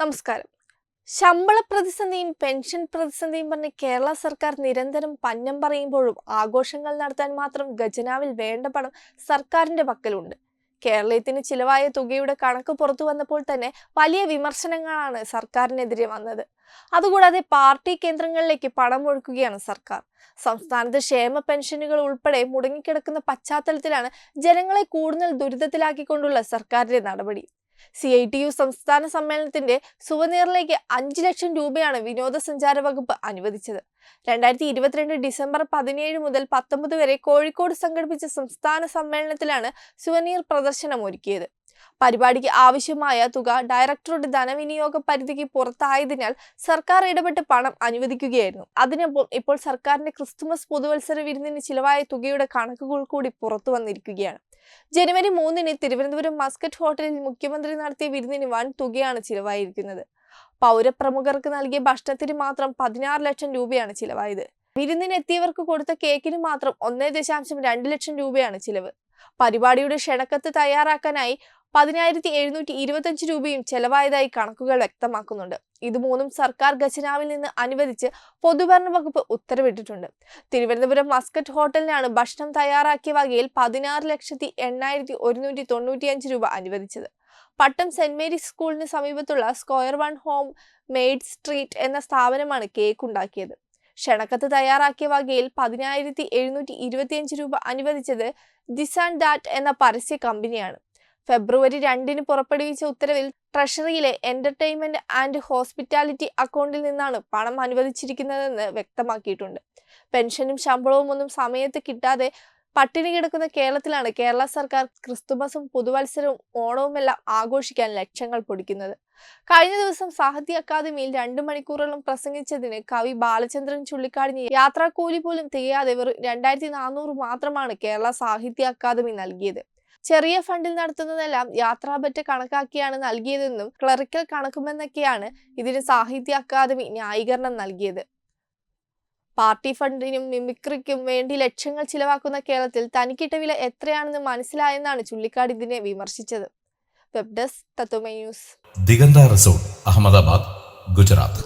നമസ്കാരം. ശമ്പള പ്രതിസന്ധിയും പെൻഷൻ പ്രതിസന്ധിയും പറഞ്ഞ് കേരള സർക്കാർ നിരന്തരം പഞ്ഞം പറയുമ്പോഴും ആഘോഷങ്ങൾ നടത്താൻ മാത്രം ഖജനാവിൽ വേണ്ട പണം സർക്കാരിന്റെ പക്കലുണ്ട്. കേരളത്തിന് ചിലവായ തുകയുടെ കണക്ക് പുറത്തു വന്നപ്പോൾ തന്നെ വലിയ വിമർശനങ്ങളാണ് സർക്കാരിനെതിരെ വന്നത്. അതുകൂടാതെ പാർട്ടി കേന്ദ്രങ്ങളിലേക്ക് പണം ഒഴുക്കുകയാണ് സർക്കാർ. സംസ്ഥാനത്ത് ക്ഷേമ പെൻഷനുകൾ ഉൾപ്പെടെ മുടങ്ങിക്കിടക്കുന്ന പശ്ചാത്തലത്തിലാണ് ജനങ്ങളെ കൂടുതൽ ദുരിതത്തിലാക്കിക്കൊണ്ടുള്ള സർക്കാരിന്റെ നടപടി. സി ഐ ടി യു സംസ്ഥാന സമ്മേളനത്തിന്റെ സുവനീറിലേക്ക് അഞ്ച് ലക്ഷം രൂപയാണ് വിനോദസഞ്ചാര വകുപ്പ് അനുവദിച്ചത്. രണ്ടായിരത്തി ഇരുപത്തിരണ്ട് ഡിസംബർ പതിനേഴ് മുതൽ പത്തൊമ്പത് വരെ കോഴിക്കോട് സംഘടിപ്പിച്ച സംസ്ഥാന സമ്മേളനത്തിലാണ് സുവനീർ പ്രദർശനം ഒരുക്കിയത് പരിപാടിക്ക് ആവശ്യമായ തുക ഡയറക്ടറുടെ ധനവിനിയോഗ പരിധിക്ക് പുറത്തായതിനാൽ സർക്കാർ ഇടപെട്ട് പണം അനുവദിക്കുകയായിരുന്നു. അതിനൊപ്പം ഇപ്പോൾ സർക്കാരിന്റെ ക്രിസ്തുമസ് പുതുവത്സര വിരുന്നിന് ചിലവായ തുകയുടെ കണക്കുകൾ കൂടി പുറത്തു വന്നിരിക്കുകയാണ്. ജനുവരി മൂന്നിന് തിരുവനന്തപുരം മസ്കറ്റ് ഹോട്ടലിൽ മുഖ്യമന്ത്രി നടത്തിയ വിരുന്നിന് വൻ തുകയാണ് ചിലവായിരിക്കുന്നത്. പൗരപ്രമുഖർക്ക് നൽകിയ ഭക്ഷണത്തിന് മാത്രം പതിനാറ് ലക്ഷം രൂപയാണ് ചിലവായത്. വിരുന്നിനെത്തിയവർക്ക് കൊടുത്ത കേക്കിന് മാത്രം ഒന്നേ ദശാംശം രണ്ട് ലക്ഷം രൂപയാണ് ചിലവ്. പരിപാടിയുടെ ക്ഷണക്കത്ത് തയ്യാറാക്കാനായി പതിനായിരത്തി എഴുന്നൂറ്റി ഇരുപത്തഞ്ച് രൂപയും ചെലവായതായി കണക്കുകൾ വ്യക്തമാക്കുന്നുണ്ട്. ഇത് മൂന്നും സർക്കാർ ഖജനാവിൽ നിന്ന് അനുവദിച്ച് പൊതുഭരണ വകുപ്പ് ഉത്തരവിട്ടിട്ടുണ്ട്. തിരുവനന്തപുരം മസ്കറ്റ് ഹോട്ടലിനാണ് ഭക്ഷണം തയ്യാറാക്കിയ വകയിൽ പതിനാറ് ലക്ഷത്തി എണ്ണായിരത്തി ഒരുന്നൂറ്റി തൊണ്ണൂറ്റിയഞ്ച് രൂപ അനുവദിച്ചത്. പട്ടം സെന്റ് മേരീസ് സ്കൂളിന് സമീപത്തുള്ള square one home made street എന്ന സ്ഥാപനമാണ് കേക്ക് ഉണ്ടാക്കിയത്. ക്ഷണക്കത്ത് തയ്യാറാക്കിയ വകയിൽ പതിനായിരത്തി എഴുന്നൂറ്റി ഇരുപത്തിയഞ്ച് രൂപ അനുവദിച്ചത് ദിസ് ആൻഡ് ദാറ്റ് എന്ന പരസ്യ കമ്പനിയാണ്. ഫെബ്രുവരി രണ്ടിന് പുറപ്പെടുവിച്ച ഉത്തരവിൽ ട്രഷറിയിലെ എന്റർടൈൻമെന്റ് ആൻഡ് ഹോസ്പിറ്റാലിറ്റി അക്കൗണ്ടിൽ നിന്നാണ് പണം അനുവദിച്ചിരിക്കുന്നതെന്ന് വ്യക്തമാക്കിയിട്ടുണ്ട്. പെൻഷനും ശമ്പളവും ഒന്നും സമയത്ത് കിട്ടാതെ പട്ടിണി കിടക്കുന്ന കേരളത്തിലാണ് കേരള സർക്കാർ ക്രിസ്തുമസും പുതുവത്സരവും ഓണവുമെല്ലാം ആഘോഷിക്കാൻ ലക്ഷങ്ങൾ പൊടിക്കുന്നത്. കഴിഞ്ഞ ദിവസം സാഹിത്യ അക്കാദമിയിൽ രണ്ടു മണിക്കൂറോളം പ്രസംഗിച്ചതിന് കവി ബാലചന്ദ്രൻ ചുള്ളിക്കാടിന് യാത്രാക്കൂലി പോലും തികയാതെ വെറും രണ്ടായിരത്തി നാനൂറ് മാത്രമാണ് കേരള സാഹിത്യ അക്കാദമി നൽകിയത്. ചെറിയ ഫണ്ടിൽ നടത്തുന്നതെല്ലാം യാത്രാബറ്റ് കണക്കാക്കിയാണ് നൽകിയതെന്നും ക്ലറിക്കൽ കണക്കുമെന്നൊക്കെയാണ് ഇതിന് സാഹിത്യ അക്കാദമി ന്യായീകരണം നൽകിയത്. പാർട്ടി ഫണ്ടിനും മിമിക്രിക്കും വേണ്ടി ലക്ഷങ്ങൾ ചിലവാക്കുന്ന കേരളത്തിൽ തനിക്കിട്ട വില എത്രയാണെന്ന് മനസ്സിലായെന്നാണ് ചുള്ളിക്കാട് ഇതിനെ വിമർശിച്ചത്. Web desk Tatwamayi news. Diganta resort Ahmedabad Gujarat.